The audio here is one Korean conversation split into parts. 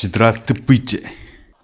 지드라스트 V제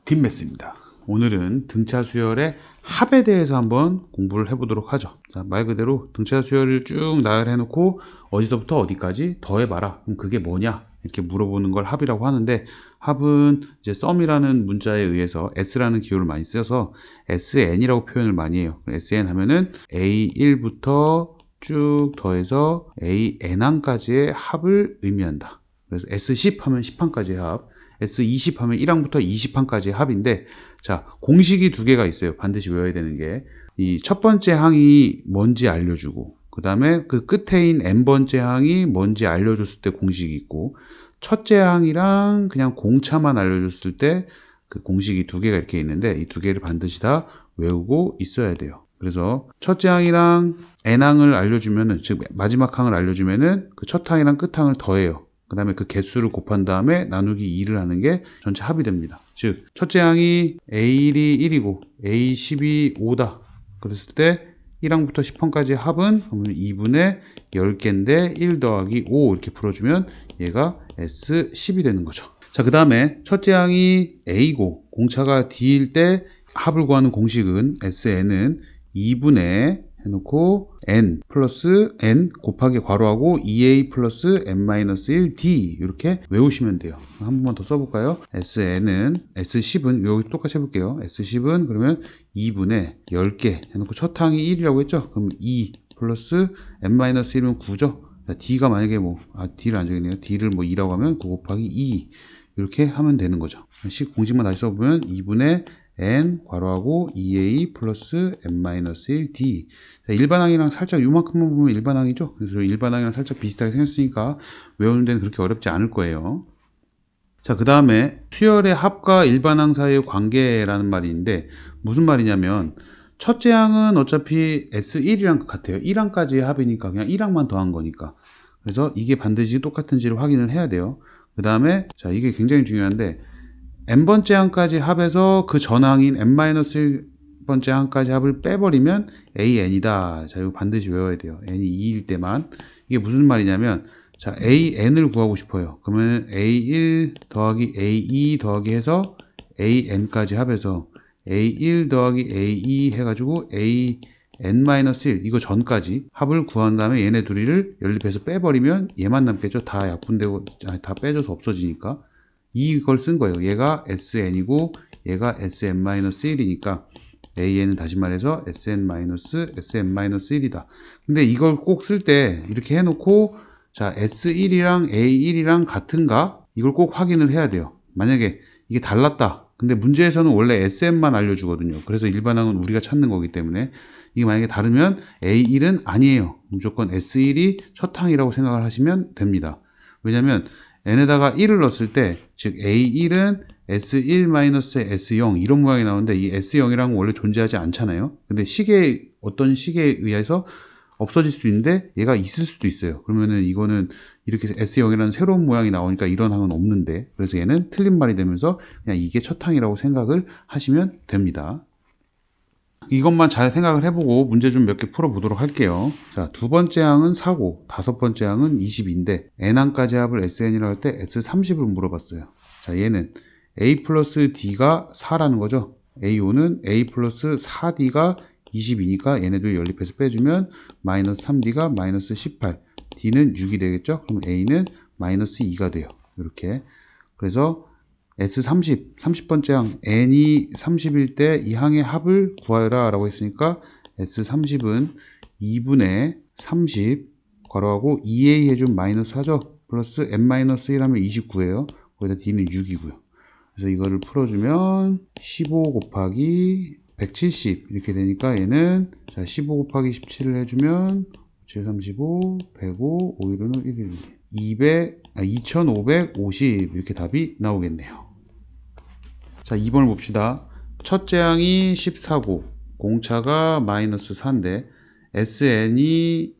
팀메스입니다. 오늘은 등차 수열의 합에 대해서 한번 공부를 해보도록 하죠. 자, 말 그대로 등차 수열을 쭉 나열해 놓고 어디서부터 어디까지 더해봐라. 그럼 그게 뭐냐? 이렇게 물어보는 걸 합이라고 하는데 합은 이제 썸이라는 문자에 의해서 s라는 기호를 많이 써서 sn이라고 표현을 많이 해요. sn 하면은 a1부터 쭉 더해서 an항까지의 합을 의미한다. 그래서 S10 하면 10항까지의 합, S20 하면 1항부터 20항까지의 합인데, 자, 공식이 두 개가 있어요. 반드시 외워야 되는 게. 이 첫 번째 항이 뭔지 알려주고, 그 다음에 그 끝에 인 n번째 항이 뭔지 알려줬을 때 공식이 있고, 첫째 항이랑 그냥 공차만 알려줬을 때 그 공식이 두 개가 이렇게 있는데, 이 두 개를 반드시 다 외우고 있어야 돼요. 그래서 첫째 항이랑 n항을 알려주면은, 즉 마지막 항을 알려주면은 그 첫 항이랑 끝 항을 더해요. 그 다음에 그 개수를 곱한 다음에 나누기 2를 하는 게 전체 합이 됩니다. 즉, 첫째 항이 A1이 1이고 A10이 5다. 그랬을 때 1항부터 10항까지 합은 2분의 10개인데 1 더하기 5 이렇게 풀어주면 얘가 S10이 되는 거죠. 자, 그 다음에 첫째 항이 A고 공차가 D일 때 합을 구하는 공식은 SN은 2분의 해놓고 n 플러스 n 곱하기 괄호하고 2a 플러스 n-1d 이렇게 외우시면 돼요. 한 번만 더 써볼까요? sn은 s10은 여기 똑같이 해볼게요. s10은 그러면 2분의 10개 해놓고 첫 항이 1이라고 했죠? 그럼 2 플러스 n-1이면 9죠? d가 만약에 뭐, 아, d를 안 적겠네요. d를 뭐 2라고 하면 9 곱하기 2 이렇게 하면 되는 거죠. 공식만 다시 써보면 2분의 n 괄호하고 2a 플러스 n-1d 자, 일반항이랑 살짝 요만큼만 보면 일반항이죠? 그래서 일반항이랑 살짝 비슷하게 생겼으니까 외우는 데는 그렇게 어렵지 않을 거예요. 자그 다음에 수열의 합과 일반항 사이의 관계라는 있는데 무슨 말이냐면 첫째 항은 어차피 S1이랑 같아요. 1항까지의 합이니까 그냥 1항만 더한 거니까. 그래서 이게 반드시 똑같은지를 확인을 해야 돼요. 그 다음에 자 이게 굉장히 중요한데 n번째 항까지 합해서 그 전항인 n-1번째 항까지 합을 빼버리면 an이다. 자, 이거 반드시 외워야 돼요. n이 2일 때만. 이게 무슨 말이냐면, 자, an을 구하고 싶어요. 그러면 a1 더하기 a2 더하기 해서 an까지 합해서 a1 더하기 a2 해가지고 a n-1 이거 전까지 합을 구한 다음에 얘네 둘이를 연립해서 빼버리면 얘만 남겠죠. 다 약분되고 다 빼줘서 없어지니까. 이걸 쓴 거예요. 얘가 SN이고 얘가 SN-1이니까 AN은 다시 말해서 SN-SN-1이다. 근데 이걸 꼭 쓸 때 이렇게 해놓고 자 S1이랑 A1이랑 같은가? 이걸 꼭 확인을 해야 돼요. 만약에 이게 달랐다. 근데 문제에서는 원래 SN만 알려주거든요. 그래서 일반항은 우리가 찾는 거기 때문에 이게 만약에 다르면 A1은 아니에요. 무조건 S1이 첫 항이라고 생각을 하시면 됩니다. 왜냐면 n에다가 1을 넣었을 때, 즉 a1은 s1-s0 이런 모양이 나오는데 이 s0이랑은 원래 존재하지 않잖아요. 근데 시계 어떤 시계에 의해서 없어질 수도 있는데 얘가 있을 수도 있어요. 그러면은 이거는 이렇게 S0이라는 새로운 모양이 나오니까 이런 항은 없는데 그래서 얘는 틀린 말이 되면서 그냥 이게 첫 항이라고 생각을 하시면 됩니다. 이것만 잘 생각을 해보고 문제 좀 몇 개 풀어보도록 할게요. 자, 두 번째 항은 4고, 다섯 번째 항은 20인데, n항까지 합을 sn이라고 할 때 s30을 물어봤어요. 자, 얘는 a 플러스 d가 4라는 거죠. a5는 a 플러스 4d가 20이니까 얘네들 연립해서 빼주면 마이너스 3d가 마이너스 18, d는 6이 되겠죠. 그럼 a는 마이너스 2가 돼요. 이렇게. 그래서 S30, 30번째 항 n이 30일 때 이 항의 합을 구하여라 라고 했으니까 S30은 2분의 30 괄호하고 2a 해준 마이너스 4죠? 플러스 n-1 하면 29예요. 거기다 d는 6이고요. 그래서 이거를 풀어주면 15 곱하기 170 이렇게 되니까 얘는 자15 곱하기 17을 해주면 7, 35, 105, 5일은 1, 200, 아, 2550 이렇게 답이 나오겠네요. 자 2번을 봅시다. 첫째 항이 14고 공차가 마이너스 4인데 SN이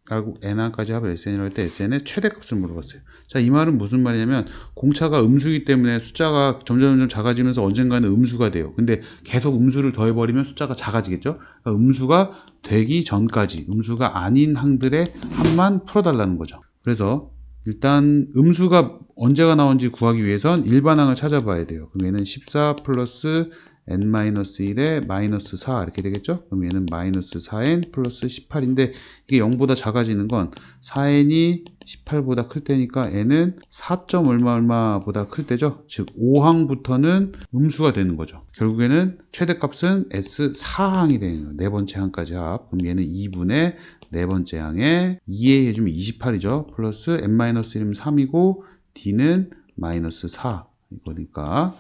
N항까지 합을 SN이라고 할 때 SN의 최대값을 물어봤어요. 자, 이 말은 무슨 말이냐면 공차가 음수이기 때문에 숫자가 점점 점점 작아지면서 언젠가는 음수가 돼요. 근데 계속 음수를 더해버리면 숫자가 작아지겠죠? 그러니까 음수가 되기 전까지 음수가 아닌 항들의 합만 풀어달라는 거죠. 그래서 일단 음수가 언제가 나온지 구하기 위해선 일반항을 찾아봐야 돼요. 그럼 얘는 14 플러스 n-1에 마이너스 4 이렇게 되겠죠? 그럼 얘는 마이너스 4n 플러스 18인데 이게 0보다 작아지는 건 4n이 18보다 클 때니까 n은 4. 얼마 얼마보다 클 때죠? 즉 5항부터는 음수가 되는 거죠. 결국에는 최대값은 S4항이 되는 거예요. 네 번째 항까지 합. 그럼 얘는 2분의 네 번째 항에 2에 해주면 28이죠. 플러스 n-1이면 3이고 d는 마이너스 4 이거니까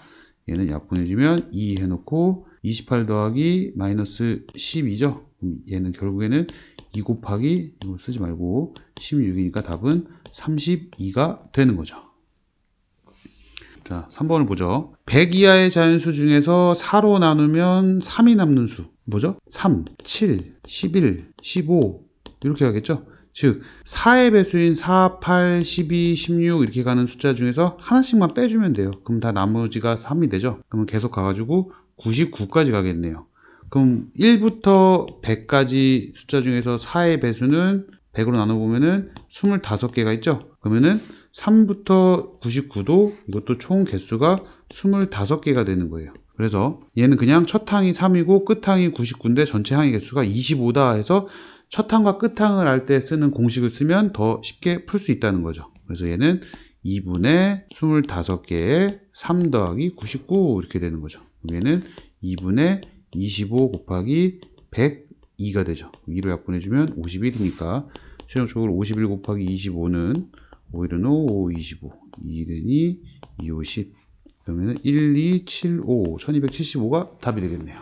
얘는 약분해주면 2 해놓고 28 더하기 마이너스 12죠. 그럼 얘는 결국에는 2 곱하기 이거 쓰지 말고 16이니까 답은 32가 되는 거죠. 자, 3번을 보죠. 100 이하의 자연수 중에서 4로 나누면 3이 남는 수. 뭐죠? 3, 7, 11, 15 이렇게 가겠죠? 즉 4의 배수인 4, 8, 12, 16 이렇게 가는 숫자 중에서 하나씩만 빼주면 돼요. 그럼 다 나머지가 3이 되죠. 그러면 계속 가가지고 99까지 가겠네요. 그럼 1부터 100까지 숫자 중에서 4의 배수는 100으로 나눠보면은 25개가 있죠. 그러면은 3부터 99도 이것도 총 개수가 25개가 되는 거예요. 그래서 얘는 그냥 첫 항이 3이고 끝 항이 99인데 전체 항의 개수가 25다 해서 첫 항과 끝 항을 알 때 쓰는 공식을 쓰면 더 쉽게 풀 수 있다는 거죠. 그래서 얘는 2분의 25개에 3 더하기 99 이렇게 되는 거죠. 얘는 2분의 25 곱하기 102가 되죠. 2로 약분해주면 51이니까 최종적으로 51 곱하기 25는 5일은 5, 5, 25, 2일은 2, 2, 50 그러면 1, 2, 7, 5, 1275가 답이 되겠네요.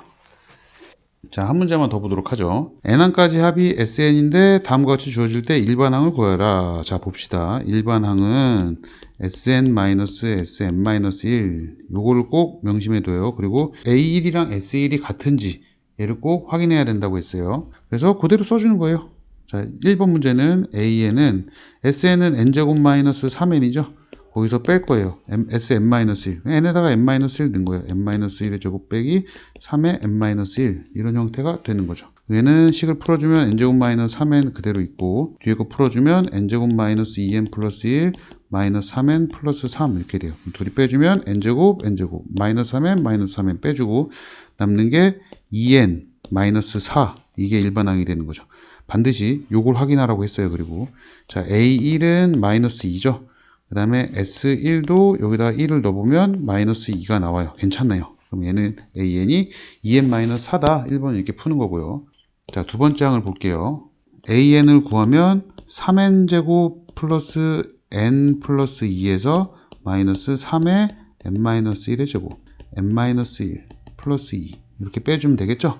자, 한 문제만 더 보도록 하죠. n항까지 합이 sn인데 다음과 같이 주어질 때 일반항을 구하라. 자, 봅시다. 일반항은 sn-sm-1 요거를 꼭 명심해 둬요. 그리고 a1이랑 s1이 같은지 얘를 꼭 확인해야 된다고 했어요. 그래서 그대로 써주는 거예요. 자, 1번 문제는 a는 sn은 n제곱 마이너스 3n이죠. 거기서 뺄 거예요. M, sn-1. n에다가 n-1 넣은 거예요. n-1의 제곱 빼기 3의 n-1 이런 형태가 되는 거죠. 얘는 식을 풀어주면 n제곱 마이너스 3n 그대로 있고 뒤에 거 풀어주면 n제곱 마이너스 2n 플러스 1 마이너스 3n 플러스 3 이렇게 돼요. 둘이 빼주면 n제곱 n제곱 마이너스 3n 마이너스 3n 빼주고 남는 게 2n 마이너스 4 이게 일반항이 되는 거죠. 반드시 요걸 확인하라고 했어요. 그리고 자 a1은 마이너스 2죠. 그 다음에 S1도 여기다 1을 넣어보면 마이너스 2가 나와요. 괜찮나요? 그럼 얘는 AN이 2n-4다. 1번 이렇게 푸는 거고요. 자, 두 번째 항을 볼게요. AN을 구하면 3n제곱 플러스 n 플러스 2에서 마이너스 3의 n-1의 제곱 n-1 플러스 2 이렇게 빼주면 되겠죠?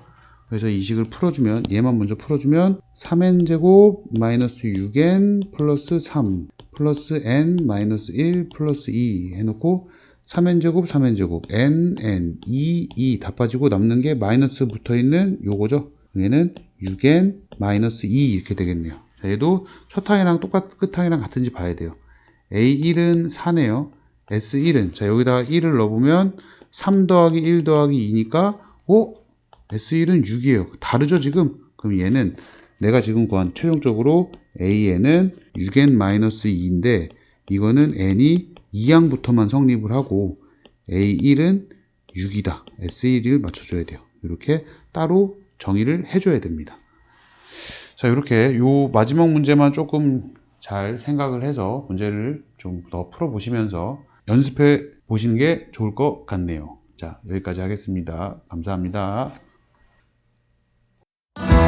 그래서 이 식을 풀어주면 얘만 먼저 풀어주면 3n제곱 마이너스 6n 플러스 3 플러스 n 마이너스 1 플러스 2 해놓고 3n제곱 3n제곱 n n 2 2 다 빠지고 남는 게 마이너스 붙어있는 요거죠. 얘는 6n 마이너스 2 이렇게 되겠네요. 자, 얘도 첫 항이랑 똑같 끝 항이랑 같은지 봐야 돼요. A1은 4네요. S1은. 자 여기다가 1을 넣어보면 3 더하기 1 더하기 2니까 어? S1은 6이에요. 다르죠, 지금? 그럼 얘는 내가 지금 구한 최종적으로 AN은 6n-2인데 이거는 n이 2항부터만 성립을 하고 A1은 6이다. S1을 맞춰줘야 돼요. 이렇게 따로 정의를 해줘야 됩니다. 자, 이렇게 요 마지막 문제만 조금 잘 생각을 해서 문제를 좀 더 풀어보시면서 연습해 보시는 게 좋을 것 같네요. 자, 여기까지 하겠습니다. 감사합니다. Bye.